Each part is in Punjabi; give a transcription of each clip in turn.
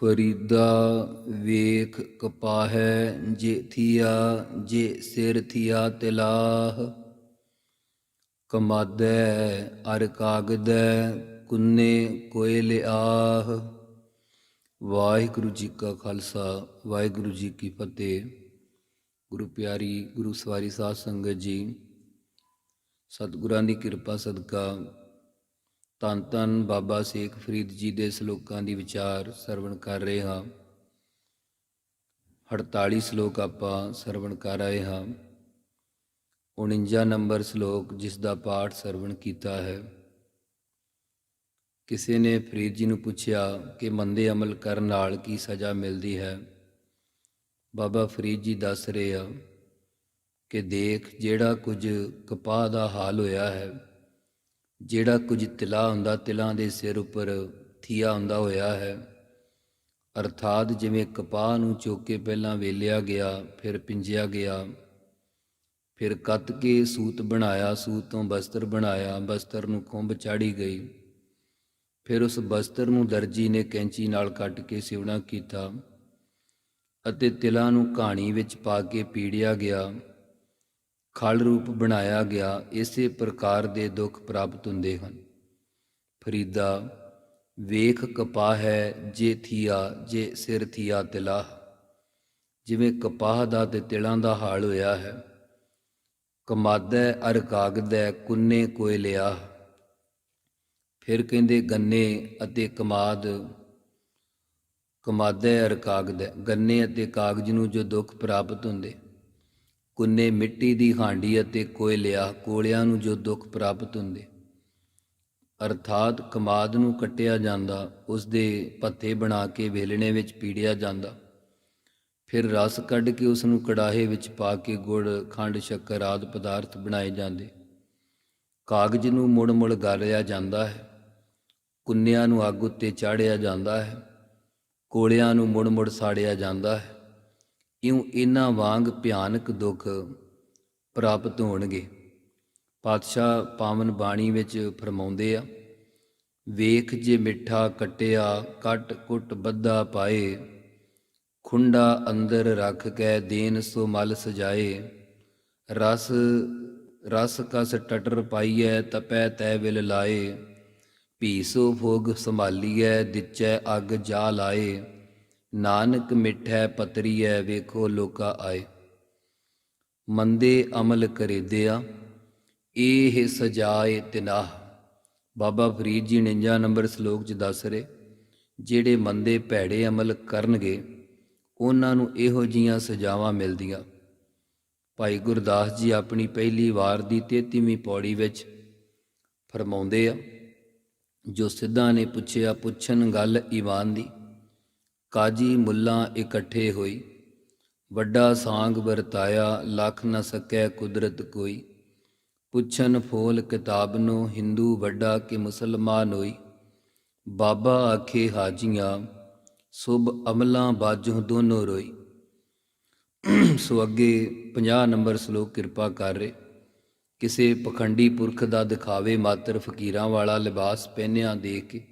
ਫਰੀਦਾ ਵੇਖ ਕਪਾਹੈ ਜੇ ਥੀਆ, ਜੇ ਸਿਰ ਥੀਆ ਤਿਲਾਹ। ਕਮਾਦੈ ਅਰ ਕਾਗਦੈ, ਕੁੰਨੇ ਕੋਇ ਲਿਆਹ। ਵਾਹਿਗੁਰੂ ਜੀ ਕਾ ਖਾਲਸਾ, ਵਾਹਿਗੁਰੂ ਜੀ ਕੀ ਫਤਿਹ। ਗੁਰੂ ਪਿਆਰੀ, ਗੁਰੂ ਸਵਾਰੀ ਸਾਧ ਸੰਗਤ ਜੀ, ਸਤਿਗੁਰਾਂ ਦੀ ਕਿਰਪਾ, ਸਦਕਾ ਧੰਨ ਧੰਨ ਬਾਬਾ ਸੇਖ ਫਰੀਦ ਜੀ ਦੇ ਸ਼ਲੋਕਾਂ ਦੀ ਵਿਚਾਰ ਸਰਵਣ ਕਰ ਰਹੇ ਹਾਂ। 48 ਸ਼ਲੋਕ ਆਪਾਂ ਸਰਵਣ ਕਰ ਰਹੇ ਹਾਂ। 49 ਨੰਬਰ ਸ਼ਲੋਕ ਜਿਸ ਦਾ ਪਾਠ ਸਰਵਣ ਕੀਤਾ ਹੈ। ਕਿਸੇ ਨੇ ਫਰੀਦ ਜੀ ਨੂੰ ਪੁੱਛਿਆ ਕਿ ਮੰਦੇ ਅਮਲ ਕਰਨ ਨਾਲ ਕੀ ਸਜ਼ਾ ਮਿਲਦੀ ਹੈ? ਬਾਬਾ ਫਰੀਦ ਜੀ ਦੱਸ ਰਹੇ ਆ ਕਿ ਦੇਖ ਜਿਹੜਾ ਕੁਝ ਕਪਾਹ ਦਾ ਹਾਲ ਹੋਇਆ ਹੈ ਜਿਹੜਾ ਕੁਝ ਤਿਲਾ ਹੁੰਦਾ, ਤਿਲਾਂ ਦੇ ਸਿਰ ਉੱਪਰ ਥੀਆ ਹੁੰਦਾ ਹੋਇਆ ਹੈ। ਅਰਥਾਤ ਜਿਵੇਂ ਕਪਾਹ ਨੂੰ ਚੋਕ ਕੇ ਪਹਿਲਾਂ ਵੇਲਿਆ ਗਿਆ, ਫਿਰ ਪਿੰਜਿਆ ਗਿਆ, ਫਿਰ ਕੱਤ ਕੇ ਸੂਤ ਬਣਾਇਆ, ਸੂਤ ਤੋਂ ਬਸਤਰ ਬਣਾਇਆ, ਬਸਤਰ ਨੂੰ ਖੁੰਬ ਚਾੜੀ ਗਈ। ਫਿਰ ਉਸ ਬਸਤਰ ਨੂੰ ਦਰਜੀ ਨੇ ਕੈਂਚੀ ਨਾਲ ਕੱਟ ਕੇ ਸਿਵਣਾ ਕੀਤਾ ਅਤੇ ਤਿਲਾਂ ਨੂੰ ਕਹਾਣੀ ਵਿੱਚ ਪਾ ਕੇ ਪੀੜਿਆ ਗਿਆ। ਖਲ ਰੂਪ ਬਣਾਇਆ ਗਿਆ, ਇਸੇ ਪ੍ਰਕਾਰ ਦੇ ਦੁੱਖ ਪ੍ਰਾਪਤ ਹੁੰਦੇ ਹਨ। ਫਰੀਦਾ, ਵੇਖ ਕਪਾਹ ਹੈ ਜੇ ਥੀਆ, ਜੇ ਸਿਰ ਥੀਆ ਤਿਲਾ ਜਿਵੇਂ ਕਪਾਹ ਦਾ ਤੇ ਤਿਲਾਂ ਦਾ ਹਾਲ ਹੋਇਆ ਹੈ। ਕਮਾਦੈ ਅਰ ਕਾਗਦੈ ਕੁੰਨੇ ਕੋਇ ਲਿਆ ਫਿਰ ਕਹਿੰਦੇ ਗੰਨੇ ਅਤੇ ਕਮਾਦ, ਕਮਾਦੈ ਅਰ ਕਾਗਦੈ, ਗੰਨੇ ਅਤੇ ਕਾਗਜ਼ ਨੂੰ ਜੋ ਦੁੱਖ ਪ੍ਰਾਪਤ ਹੁੰਦੇ। ਕੁੰਨੇ ਮਿੱਟੀ ਦੀ ਹਾਂਡੀ ਅਤੇ ਕੋਇਲਿਆ ਕੋਲਿਆਂ ਨੂੰ ਜੋ ਦੁੱਖ ਪ੍ਰਾਪਤ ਹੁੰਦੇ। ਅਰਥਾਤ ਕਮਾਦ ਨੂੰ ਕੱਟਿਆ ਜਾਂਦਾ ਉਸ ਦੇ ਪੱਤੇ ਬਣਾ ਕੇ ਵੇਲਣੇ ਵਿੱਚ ਪੀੜਿਆ ਜਾਂਦਾ। ਫਿਰ ਰਸ ਕੱਢ ਕੇ ਉਸ ਨੂੰ ਕੜਾਹੇ ਵਿੱਚ ਪਾ ਕੇ ਗੁੜ, ਖੰਡ, ਸ਼ੱਕਰ ਆਦਿ ਪਦਾਰਥ ਬਣਾਏ ਜਾਂਦੇ। ਕਾਗਜ਼ ਨੂੰ ਮੁੜ-ਮੁੜ ਗਾਲਿਆ ਜਾਂਦਾ ਹੈ। ਕੁੰਨਿਆਂ ਨੂੰ ਅੱਗ ਉੱਤੇ ਚਾੜਿਆ ਜਾਂਦਾ ਹੈ। ਕੋਲਿਆਂ ਨੂੰ ਮੁੜ-ਮੁੜ ਸਾੜਿਆ ਜਾਂਦਾ ਹੈ। ਇਉਂ ਇਹਨਾਂ ਵਾਂਗ ਭਿਆਨਕ ਦੁੱਖ ਪ੍ਰਾਪਤ ਹੋਣਗੇ। ਪਾਤਸ਼ਾਹ ਪਾਵਨ ਬਾਣੀ ਵਿੱਚ ਫਰਮਾਉਂਦੇ ਆ, ਵੇਖ ਜੇ ਮਿੱਠਾ ਕਟਿਆ, ਕਟ ਕੁੱਟ ਬੱਧਾ ਪਾਏ, ਖੁੰਡਾ ਅੰਦਰ ਰੱਖ ਕੇ ਦੇਨ ਸੋ ਮਲ ਸਜਾਏ, ਰਸ ਰਸ ਕਸ ਟਟਰ ਪਾਈਐ, ਤਪੈ ਤੈ ਵਿਲ ਲਾਏ, ਭੀਸੋ ਫੋਗ ਸੰਭਾਲੀਐ, ਦਿਚੈ ਅਗ ਜਾ ਲਾਏ ਨਾਨਕ ਮਿੱਠੈ ਪਤਰੀਐ ਵੇਖੋ ਲੋਕਾ ਆਏ। ਮੰਦੇ ਅਮਲ ਕਰੀਦਿਆ ਇਹ ਸਜਾਏ ਤਿਨਾਹ। ਬਾਬਾ ਫਰੀਦ ਜੀ 49 ਨੰਬਰ ਸ਼ਲੋਕ 'ਚ ਦੱਸ ਰਹੇ, ਜਿਹੜੇ ਮੰਦੇ ਭੈੜੇ ਅਮਲ ਕਰਨਗੇ, ਉਹਨਾਂ ਨੂੰ ਇਹੋ ਜੀਆਂ ਸਜ਼ਾਵਾਂ ਮਿਲਦੀਆਂ। ਭਾਈ ਗੁਰਦਾਸ ਜੀ ਆਪਣੀ ਪਹਿਲੀ ਵਾਰ ਦੀ 33ਵੀਂ ਪੌੜੀ ਵਿੱਚ ਫਰਮਾਉਂਦੇ ਆ, ਜੋ ਸਿੱਧਾਂ ਨੇ ਪੁੱਛਿਆ ਪੁੱਛਣ ਗੱਲ ਈਵਾਨ ਦੀ। ਕਾਜੀ ਮੁੱਲਾਂ ਇਕੱਠੇ ਹੋਈ। ਵੱਡਾ ਸਾਂਗ ਵਰਤਾਇਆ, ਲੱਖ ਨਾ ਸਕੈ ਕੁਦਰਤ ਕੋਈ। ਪੁੱਛਨ ਫੋਲ ਕਿਤਾਬ ਨੂੰ ਹਿੰਦੂ ਵੱਡਾ ਕਿ ਮੁਸਲਮਾਨ ਹੋਈ। ਬਾਬਾ ਆਖੇ ਹਾਜੀਆਂ, ਸੁਭ ਅਮਲਾਂ ਬਾਜੋਂ ਦੋਨੋਂ ਰੋਈ। ਸੋ ਅੱਗੇ 50 ਨੰਬਰ ਸ਼ਲੋਕ ਕਿਰਪਾ ਕਰ ਰੇ ਕਿਸੇ ਪਖੰਡੀ ਪੁਰਖ ਦਾ ਦਿਖਾਵੇ ਮਾਤਰ ਫਕੀਰਾਂ ਵਾਲਾ ਲਿਬਾਸ ਪਹਿਨਿਆ ਦੇਖ ਕੇ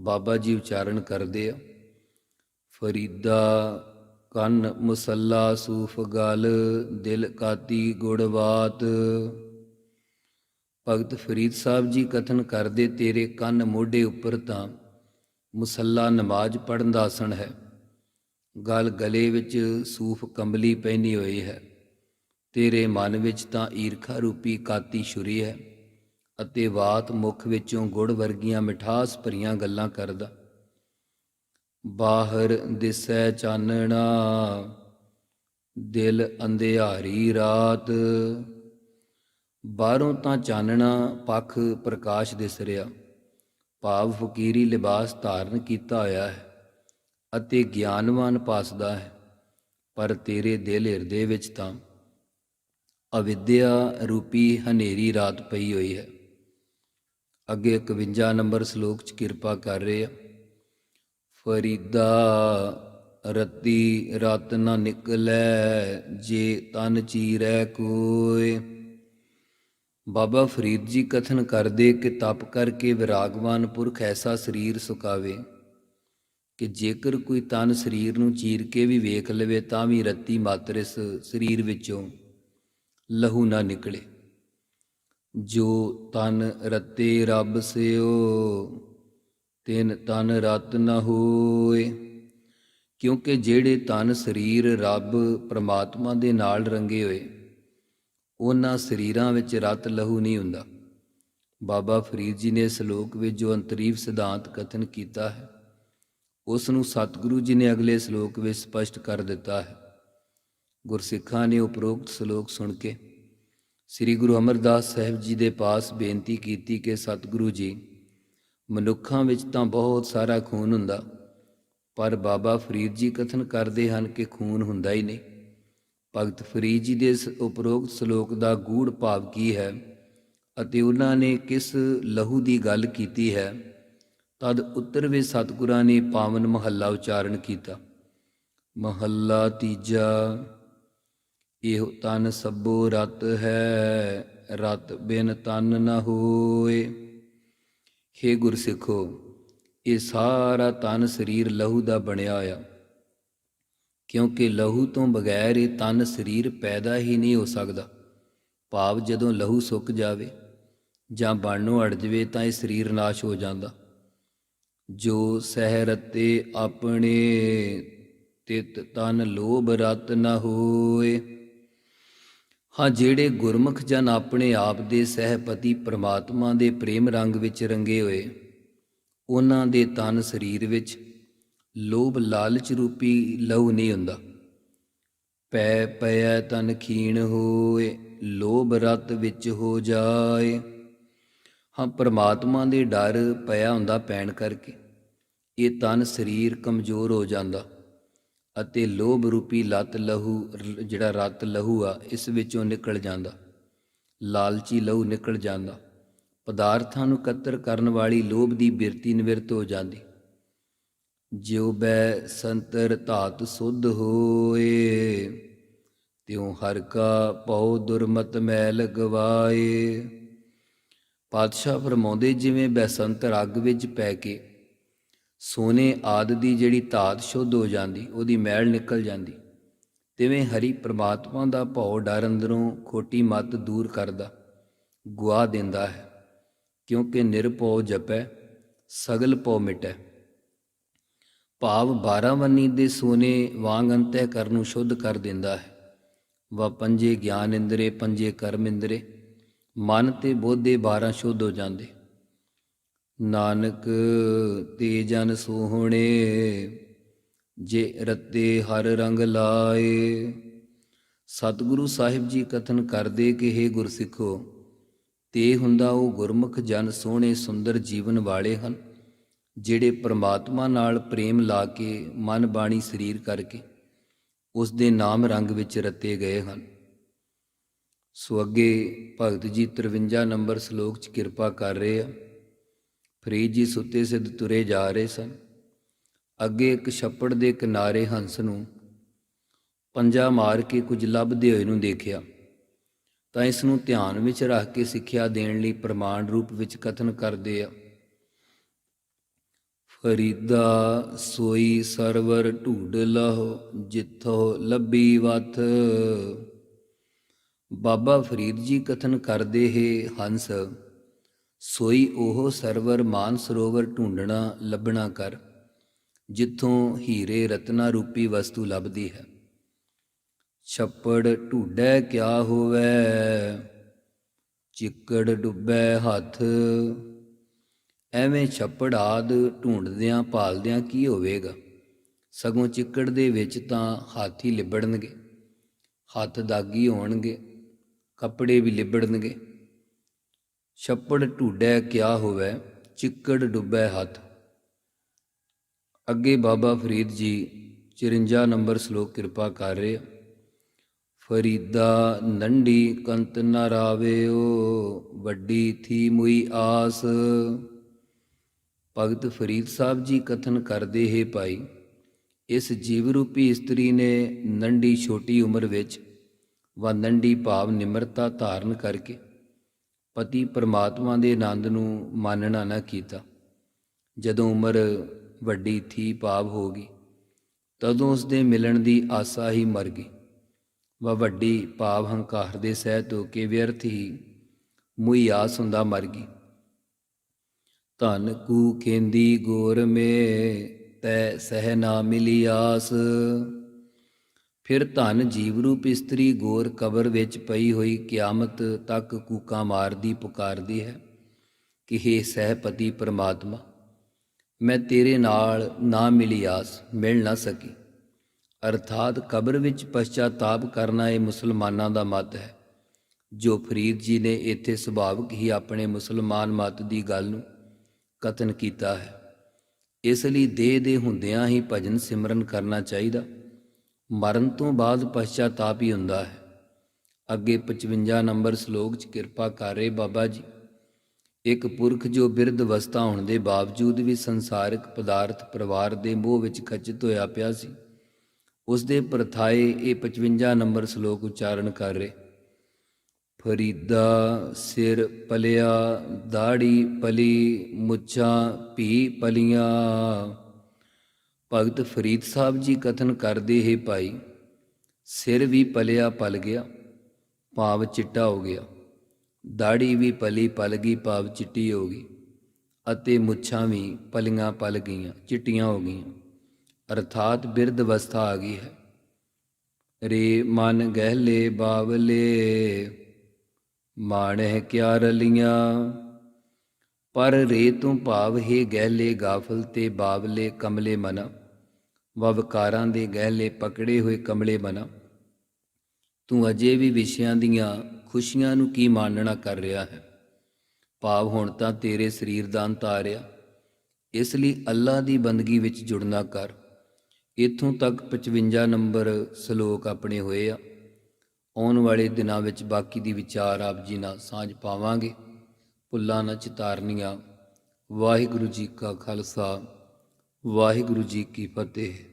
ਬਾਬਾ ਜੀ ਉਚਾਰਨ ਕਰਦੇ ਆ। ਫਰੀਦਾ, ਕੰਨ ਮੁਸੱਲਾ ਸੂਫ ਗਲ, ਦਿਲ ਕਾਤੀ ਗੁੜਵਾਤ ਭਗਤ ਫਰੀਦ ਸਾਹਿਬ ਜੀ ਕਥਨ ਕਰਦੇ, ਤੇਰੇ ਕੰਨ ਮੋਢੇ ਉੱਪਰ ਤਾਂ ਮੁਸੱਲਾ ਨਮਾਜ਼ ਪੜਨ ਦਾ ਆਸਣ ਹੈ। ਗਲ ਗਲੇ ਵਿੱਚ ਸੂਫ ਕੰਬਲੀ ਪਹਿਨੀ ਹੋਈ ਹੈ। ਤੇਰੇ ਮਨ ਵਿੱਚ ਤਾਂ ਈਰਖਾ ਰੂਪੀ ਕਾਤੀ ਛੁਰੀ ਹੈ ਅਤੇ ਬਾਤ ਮੁਖ ਵਿੱਚੋਂ ਗੁੜ ਵਰਗੀਆਂ ਮਿਠਾਸ ਭਰੀਆਂ ਗੱਲਾਂ ਕਰਦਾ। ਬਾਹਰ ਦਿਸੈ ਚਾਨਣਾ, ਦਿਲ ਅੰਧਿਆਰੀ ਰਾਤ। ਬਾਹਰੋਂ ਤਾਂ ਚਾਨਣਾ ਪੱਖ ਪ੍ਰਕਾਸ਼ ਦਿਸ ਰਿਹਾ, ਭਾਵ ਫਕੀਰੀ ਲਿਬਾਸ ਧਾਰਨ ਕੀਤਾ ਹੋਇਆ ਹੈ ਅਤੇ ਗਿਆਨਵਾਨ ਪਾਸਦਾ ਹੈ, ਪਰ ਤੇਰੇ ਦਿਲ ਹਿਰਦੇ ਵਿੱਚ ਤਾਂ ਅਵਿਦਿਆ ਰੂਪੀ ਹਨੇਰੀ ਰਾਤ ਪਈ ਹੋਈ ਹੈ। ਅੱਗੇ 51 ਨੰਬਰ ਸ਼ਲੋਕ 'ਚ ਕਿਰਪਾ ਕਰ ਰਹੇ ਆ। ਫਰੀਦਾ, ਰਤੀ ਰਤ ਨਾ ਨਿਕਲੈ ਜੇ ਤਨ ਚੀਰੈ ਕੋਏ ਬਾਬਾ ਫਰੀਦ ਜੀ ਕਥਨ ਕਰਦੇ ਕਿ ਤਪ ਕਰਕੇ ਵਿਰਾਗਵਾਨ ਪੁਰਖ ਐਸਾ ਸਰੀਰ ਸੁਕਾਵੇ ਕਿ ਜੇਕਰ ਕੋਈ ਤਨ ਸਰੀਰ ਨੂੰ ਚੀਰ ਕੇ ਵੀ ਵੇਖ ਲਵੇ ਤਾਂ ਵੀ ਰੱਤੀ ਮਾਤਰ ਇਸ ਸਰੀਰ ਵਿੱਚੋਂ ਲਹੂ ਨਾ ਨਿਕਲੇ। ਜੋ ਤਨ ਰਤੇ ਰੱਬ ਸਿਓ ਤਿਨ ਤਨ ਰਤ ਨ ਹੋਏ। ਕਿਉਂਕਿ ਜਿਹੜੇ ਤਨ ਸਰੀਰ ਰੱਬ ਪ੍ਰਮਾਤਮਾ ਦੇ ਨਾਲ ਰੰਗੇ ਹੋਏ, ਉਹਨਾਂ ਸਰੀਰਾਂ ਵਿੱਚ ਰਤ ਲਹੂ ਨਹੀਂ ਹੁੰਦਾ। ਬਾਬਾ ਫਰੀਦ ਜੀ ਨੇ ਸ਼ਲੋਕ ਵਿੱਚ ਜੋ ਅੰਤਰੀਵ ਸਿਧਾਂਤ ਕਥਨ ਕੀਤਾ ਹੈ, ਉਸ ਨੂੰ ਸਤਿਗੁਰੂ ਜੀ ਨੇ ਅਗਲੇ ਸ਼ਲੋਕ ਵਿੱਚ ਸਪਸ਼ਟ ਕਰ ਦਿੱਤਾ ਹੈ। ਗੁਰਸਿੱਖਾਂ ਨੇ ਉਪਰੋਕਤ ਸ਼ਲੋਕ ਸੁਣ ਕੇ ਸ੍ਰੀ ਗੁਰੂ ਅਮਰਦਾਸ ਸਾਹਿਬ ਜੀ ਦੇ ਪਾਸ ਬੇਨਤੀ ਕੀਤੀ ਕਿ ਸਤਿਗੁਰੂ ਜੀ ਮਨੁੱਖਾਂ ਵਿੱਚ ਤਾਂ ਬਹੁਤ ਸਾਰਾ ਖੂਨ ਹੁੰਦਾ, ਪਰ ਬਾਬਾ ਫਰੀਦ ਜੀ ਕਥਨ ਕਰਦੇ ਹਨ ਕਿ ਖੂਨ ਹੁੰਦਾ ਹੀ ਨਹੀਂ। ਭਗਤ ਫਰੀਦ ਜੀ ਦੇ ਇਸ ਉਪਰੋਕਤ ਸ਼ਲੋਕ ਦਾ ਗੂੜ ਭਾਵ ਕੀ ਹੈ ਅਤੇ ਉਹਨਾਂ ਨੇ ਕਿਸ ਲਹੂ ਦੀ ਗੱਲ ਕੀਤੀ ਹੈ, ਤਦ ਉੱਤਰ ਵਿੱਚ ਸਤਿਗੁਰਾਂ ਨੇ ਪਾਵਨ ਮਹੱਲਾ ਉਚਾਰਨ ਕੀਤਾ। ਮਹੱਲਾ ਤੀਜਾ, ਇਹੋ ਤਨ ਸਭੋ ਰਤ ਹੈ, ਰਤ ਬਿਨ ਤਨ ਨਾ ਹੋਏ। ਹੇ ਗੁਰਸਿੱਖੋ, ਇਹ ਸਾਰਾ ਤਨ ਸਰੀਰ ਲਹੂ ਦਾ ਬਣਿਆ ਹੋਇਆ ਕਿਉਂਕਿ ਲਹੂ ਤੋਂ ਬਗੈਰ ਇਹ ਤਨ ਸਰੀਰ ਪੈਦਾ ਹੀ ਨਹੀਂ ਹੋ ਸਕਦਾ। ਭਾਵ ਜਦੋਂ ਲਹੂ ਸੁੱਕ ਜਾਵੇ ਜਾਂ ਬਣਨੋਂ ਅੜ ਜਵੇ ਤਾਂ ਇਹ ਸਰੀਰ ਨਾਸ਼ ਹੋ ਜਾਂਦਾ। ਜੋ ਸਹਿ ਰਤੇ ਆਪਣੇ ਤਿਤ ਤਨ ਲੋਭ ਰਤ ਨ ਹੋਏ ਹਾਂ, ਜਿਹੜੇ ਗੁਰਮੁਖ ਜਨ ਆਪਣੇ ਆਪ ਦੇ ਸਹਿਪਤੀ ਪ੍ਰਮਾਤਮਾ ਦੇ ਪ੍ਰੇਮ ਰੰਗ ਵਿੱਚ ਰੰਗੇ ਹੋਏ, ਉਹਨਾਂ ਦੇ ਤਨ ਸਰੀਰ ਵਿੱਚ ਲੋਭ ਲਾਲਚ ਰੂਪੀ ਲਹੂ ਨਹੀਂ ਹੁੰਦਾ। ਪੈ ਪਿਆ ਤਨ ਖੀਣ ਹੋਏ, ਲੋਭ ਰਤ ਵਿੱਚ ਹੋ ਜਾਏ। ਹਾਂ, ਪ੍ਰਮਾਤਮਾ ਦੇ ਡਰ ਪਿਆ ਹੁੰਦਾ ਪੈਣ ਕਰਕੇ, ਇਹ ਤਨ ਸਰੀਰ ਕਮਜ਼ੋਰ ਹੋ ਜਾਂਦਾ। ਅਤੇ ਲੋਭ ਰੂਪੀ ਲਤ ਲਹੂ ਜਿਹੜਾ ਰਤ ਲਹੂ ਆ, ਇਸ ਵਿੱਚੋਂ ਨਿਕਲ ਜਾਂਦਾ। ਲਾਲਚੀ ਲਹੂ ਨਿਕਲ ਜਾਂਦਾ। ਪਦਾਰਥਾਂ ਨੂੰ ਇਕੱਤਰ ਕਰਨ ਵਾਲੀ ਲੋਭ ਦੀ ਬਿਰਤੀ ਨਿਵਰਤ ਹੋ ਜਾਂਦੀ। ਜਿਉ ਬੈ ਸੰਤਰ ਧਾਤ ਸੁਧ ਹੋਏ, ਤਿਉ ਹਰ ਕਾ ਪਉ ਦੁਰਮਤ ਮੈਲ ਗਵਾਏ। ਪਾਤਸ਼ਾਹ ਫਰਮਾਉਂਦੇ, ਜਿਵੇਂ ਬੈਸੰਤਰ ਅੱਗ ਵਿੱਚ ਪੈ ਕੇ ਸੋਨੇ ਆਦ ਦੀ ਜਿਹੜੀ ਧਾਤ ਸ਼ੁੱਧ ਹੋ ਜਾਂਦੀ, ਉਹਦੀ ਮੈਲ ਨਿਕਲ ਜਾਂਦੀ। ਤਿਵੇਂ ਹਰੀ ਪ੍ਰਮਾਤਮਾ ਦਾ ਭਉ ਡਰ ਅੰਦਰੋਂ ਖੋਟੀ ਮਤ ਦੂਰ ਕਰਦਾ, ਗੁਆ ਦਿੰਦਾ ਹੈ। ਕਿਉਂਕਿ ਨਿਰਭਉ ਜਪੈ, ਸਗਲ ਭਉ ਮਿਟੈ। ਭਾਵ 12 ਵੰਨੀ ਦੇ ਸੋਨੇ ਵਾਂਗ ਅੰਤਹਿ ਕਰਨ ਨੂੰ ਸ਼ੁੱਧ ਕਰ ਦਿੰਦਾ ਹੈ। ਵਾ ਪੰਜੇ ਗਿਆਨ ਇੰਦਰੇ, ਪੰਜੇ ਕਰਮ ਇੰਦਰੇ। ਮਨ ਤੇ ਬੋਧੇ 12 ਸ਼ੁੱਧ ਹੋ ਜਾਂਦੇ। ਨਾਨਕ ਤੇ ਜਨ ਸੋਹਣੇ, ਜੇ ਰਤੇ ਹਰ ਰੰਗ ਲਾਏ। ਸਤਿਗੁਰੂ ਸਾਹਿਬ ਜੀ ਕਥਨ ਕਰਦੇ ਕਿ हे ਗੁਰਸਿੱਖੋ, ਤੇ ਹੁੰਦਾ ਉਹ ਗੁਰਮੁਖ ਜਨ ਸੋਹਣੇ ਸੁੰਦਰ ਜੀਵਨ ਵਾਲੇ ਹਨ, ਜਿਹੜੇ ਪ੍ਰਮਾਤਮਾ ਨਾਲ ਪ੍ਰੇਮ ਲਾ ਕੇ ਮਨ ਬਾਣੀ ਸਰੀਰ ਕਰਕੇ ਉਸ ਦੇ ਨਾਮ ਰੰਗ ਵਿੱਚ ਰਤੇ ਗਏ ਹਨ। ਸੋ ਅੱਗੇ ਭਗਤ ਜੀ 53 ਨੰਬਰ ਸ਼ਲੋਕ 'ਚ ਕਿਰਪਾ ਕਰ ਰਹੇ ਆ। ਫਰੀਦ ਜੀ ਸੁੱਤੇ ਸਿੱਧ ਤੁਰੇ ਜਾ ਰਹੇ ਸਨ। ਅੱਗੇ ਇੱਕ ਛੱਪੜ ਦੇ ਕਿਨਾਰੇ ਹੰਸ ਨੂੰ ਪੰਜਾ ਮਾਰ ਕੇ ਕੁਝ ਲੱਭਦੇ ਹੋਏ ਨੂੰ ਦੇਖਿਆ। ਤਾਂ ਇਸ ਨੂੰ ਧਿਆਨ ਵਿੱਚ ਰੱਖ ਕੇ ਸਿੱਖਿਆ ਦੇਣ ਲਈ ਪ੍ਰਮਾਣ ਰੂਪ ਵਿੱਚ ਕਥਨ ਕਰਦੇ ਆ। ਫਰੀਦਾ ਸੋਈ ਸਰਵਰ ਢੂਡ ਲਹੋ, ਜਿੱਥੋ ਲੱਭੀ ਵਥ। ਬਾਬਾ ਫਰੀਦ ਜੀ ਕਥਨ ਕਰਦੇ ਹੈ ਹੰਸ ਸੋਈ ਉਹ ਸਰਵਰ ਮਾਨ ਸਰੋਵਰ ਢੂੰਡਣਾ ਲੱਭਣਾ ਕਰ, ਜਿੱਥੋਂ ਹੀਰੇ ਰਤਨਾ ਰੂਪੀ ਵਸਤੂ ਲੱਭਦੀ ਹੈ। ਛੱਪੜ ਢੂਡੈ ਕਿਆ ਹੋਵੇ, ਚਿੱਕੜ ਡੁੱਬੈ ਹੱਥ। ਐਵੇਂ ਛੱਪੜ ਆਦ ਢੂੰਡਦਿਆਂ ਭਾਲਦਿਆਂ ਕੀ ਹੋਵੇਗਾ? ਸਗੋਂ ਚਿੱਕੜ ਦੇ ਵਿੱਚ ਤਾਂ ਹਾਥੀ ਲਿਬੜਨਗੇ, ਹੱਥ ਦਾਗੀ ਹੋਣਗੇ, ਕੱਪੜੇ ਵੀ ਲਿਬੜਨਗੇ। ਛੱਪੜ ਢੂਡੈ ਕਿਆ ਹੋਵੇ, ਚਿੱਕੜ ਡੁੱਬੈ ਹੱਥ। ਅੱਗੇ ਬਾਬਾ ਫਰੀਦ ਜੀ 54 ਨੰਬਰ ਸ਼ਲੋਕ ਕਿਰਪਾ ਕਰ ਰਹੇ ਫਰੀਦਾ ਨੰਡੀ ਕੰਤ ਨਾ ਰਾਵਿਓ, ਵੱਡੀ ਥੀ ਮੁਈ ਆਸ। ਭਗਤ ਫਰੀਦ ਸਾਹਿਬ ਜੀ ਕਥਨ ਕਰਦੇ ਹੈ ਭਾਈ, ਇਸ ਜੀਵ ਰੂਪੀ ਇਸਤਰੀ ਨੇ ਨੰਡੀ ਛੋਟੀ ਉਮਰ ਵਿੱਚ ਵਾ ਨੰਡੀ ਭਾਵ ਨਿਮਰਤਾ ਧਾਰਨ ਕਰਕੇ ਪਤੀ ਪਰਮਾਤਮਾ ਦੇ ਆਨੰਦ ਨੂੰ ਮਾਨਣਾ ਨਾ ਕੀਤਾ। ਜਦੋਂ ਉਮਰ ਵੱਡੀ ਥੀ ਭਾਵ ਹੋ ਗਈ, ਤਦੋਂ ਉਸ ਦੇ ਮਿਲਣ ਦੀ ਆਸਾ ਹੀ ਮਰ ਗਈ। ਵਾ ਵੱਡੀ ਭਾਵ ਹੰਕਾਰ ਦੇ ਸਹਿਤ ਹੋ ਕੇ ਵਿਅਰਥ ਹੀ ਮੁਈ ਆਸ ਹੁੰਦਾ ਮਰ ਗਈ। ਧਨ ਕੂ ਖੇਂਦੀ ਗੋਰ ਮੇ, ਤੈ ਸਹਿ ਨਾ ਮਿਲੀ ਆਸ। ਫਿਰ ਧਨ ਜੀਵ ਰੂਪ ਇਸਤਰੀ ਗੋਰ ਕਬਰ ਵਿੱਚ ਪਈ ਹੋਈ ਕਿਆਮਤ ਤੱਕ ਕੂਕਾਂ ਮਾਰਦੀ ਪੁਕਾਰਦੀ ਹੈ ਕਿ हे ਸਹਿਪਤੀ ਪ੍ਰਮਾਤਮਾ, ਮੈਂ ਤੇਰੇ ਨਾਲ ਨਾ ਮਿਲੀ ਆਸ, ਮਿਲ ਨਾ ਸਕੀ। ਅਰਥਾਤ ਕਬਰ ਵਿੱਚ ਪਛਤਾਤਾਪ ਕਰਨਾ ਇਹ ਮੁਸਲਮਾਨਾਂ ਦਾ ਮਤ ਹੈ। ਜੋ ਫਰੀਦ ਜੀ ਨੇ ਇੱਥੇ ਸੁਭਾਵਕ ਹੀ ਆਪਣੇ ਮੁਸਲਮਾਨ ਮਤ ਦੀ ਗੱਲ ਨੂੰ ਕਥਨ ਕੀਤਾ ਹੈ। ਇਸ ਲਈ ਦੇਹ ਦੇ ਹੁੰਦਿਆਂ ਹੀ ਭਜਨ ਸਿਮਰਨ ਕਰਨਾ ਚਾਹੀਦਾ। ਮਰਨ ਤੋਂ ਬਾਅਦ ਪਛਤਾਤਾਪ ਹੀ ਹੁੰਦਾ ਹੈ। ਅੱਗੇ 55 ਨੰਬਰ ਸ਼ਲੋਕ 'ਚ ਕਿਰਪਾ ਕਰ ਰਹੇ ਬਾਬਾ ਜੀ। ਇੱਕ ਪੁਰਖ ਜੋ ਬਿਰਧ ਅਵਸਥਾ ਹੋਣ ਦੇ ਬਾਵਜੂਦ ਵੀ ਸੰਸਾਰਿਕ ਪਦਾਰਥ ਪਰਿਵਾਰ ਦੇ ਮੋਹ ਵਿੱਚ ਖਚਿਤ ਹੋਇਆ ਪਿਆ ਸੀ, ਉਸ ਦੇ ਪ੍ਰਥਾਏ ਇਹ 55 ਨੰਬਰ ਸ਼ਲੋਕ ਉਚਾਰਨ ਕਰ ਰਹੇ। ਫਰੀਦਾ ਸਿਰ ਪਲਿਆ, ਦਾੜੀ ਪਲੀ, ਮੁੱਛਾਂ ਭੀ ਪਲੀਆਂ। ਭਗਤ ਫਰੀਦ ਸਾਹਿਬ ਜੀ ਕਥਨ ਕਰਦੇ ਹੈ ਭਾਈ, ਸਿਰ ਵੀ ਪਲਿਆ ਪਲ ਗਿਆ, ਭਾਵ ਚਿੱਟਾ ਹੋ ਗਿਆ, ਦਾੜੀ ਵੀ ਪਲੀ ਪਲ ਗਈ, ਭਾਵ ਚਿੱਟੀ ਹੋ ਗਈ, ਅਤੇ ਮੁੱਛਾਂ ਵੀ ਪਲੀਆਂ ਪਲ ਗਈਆਂ, ਚਿੱਟੀਆਂ ਹੋ ਗਈਆਂ, ਅਰਥਾਤ ਬਿਰਧ ਅਵਸਥਾ ਆ ਗਈ ਹੈ। ਰੇ ਮਨ ਗਹਿਲੇ ਬਾਵਲੇ, ਮਾਣਹਿ ਕਿਆ ਰਲੀਆਂ, ਪਰ ਰੇ ਤੋਂ ਭਾਵ ਹੈ ਗਹਿਲੇ ਗਾਫਲ ਤੇ ਬਾਵਲੇ ਕਮਲੇ ਮਨਾ। ਵਵਕਾਰਾਂ ਦੇ ਗਹਿਲੇ ਪਕੜੇ ਹੋਏ ਕਮਲੇ ਬਣਾ। ਤੂੰ ਅਜੇ ਵੀ ਵਿਸ਼ਿਆਂ ਦੀਆਂ ਖੁਸ਼ੀਆਂ ਨੂੰ ਕੀ ਮਾਨਣਾ ਕਰ ਰਿਹਾ ਹੈ? ਭਾਵ ਹੁਣ ਤਾਂ ਤੇਰੇ ਸਰੀਰ ਦਾ ਅੰਤ ਆ। ਰਿਹਾ ਇਸ ਲਈ ਅੱਲਾ ਦੀ ਬੰਦਗੀ ਵਿੱਚ ਜੁੜਨਾ ਕਰ। ਇਥੋਂ ਤੱਕ 55 ਨੰਬਰ ਸ਼ਲੋਕ ਆਪਣੇ ਹੋਏ ਆ। ਆਉਣ ਵਾਲੇ ਦਿਨਾਂ ਵਿੱਚ ਬਾਕੀ ਦੀ ਵਿਚਾਰ ਆਪ ਜੀ ਨਾਲ ਸਾਂਝ ਪਾਵਾਂਗੇ। ਭੁੱਲਾਂ ਨਾ ਚਿਤਾਰਨੀਆਂ। ਵਾਹਿਗੁਰੂ ਜੀ ਕਾ ਖਾਲਸਾ। ਵਾਹਿਗੁਰੂ ਜੀ ਕੀ ਫਤਿਹ।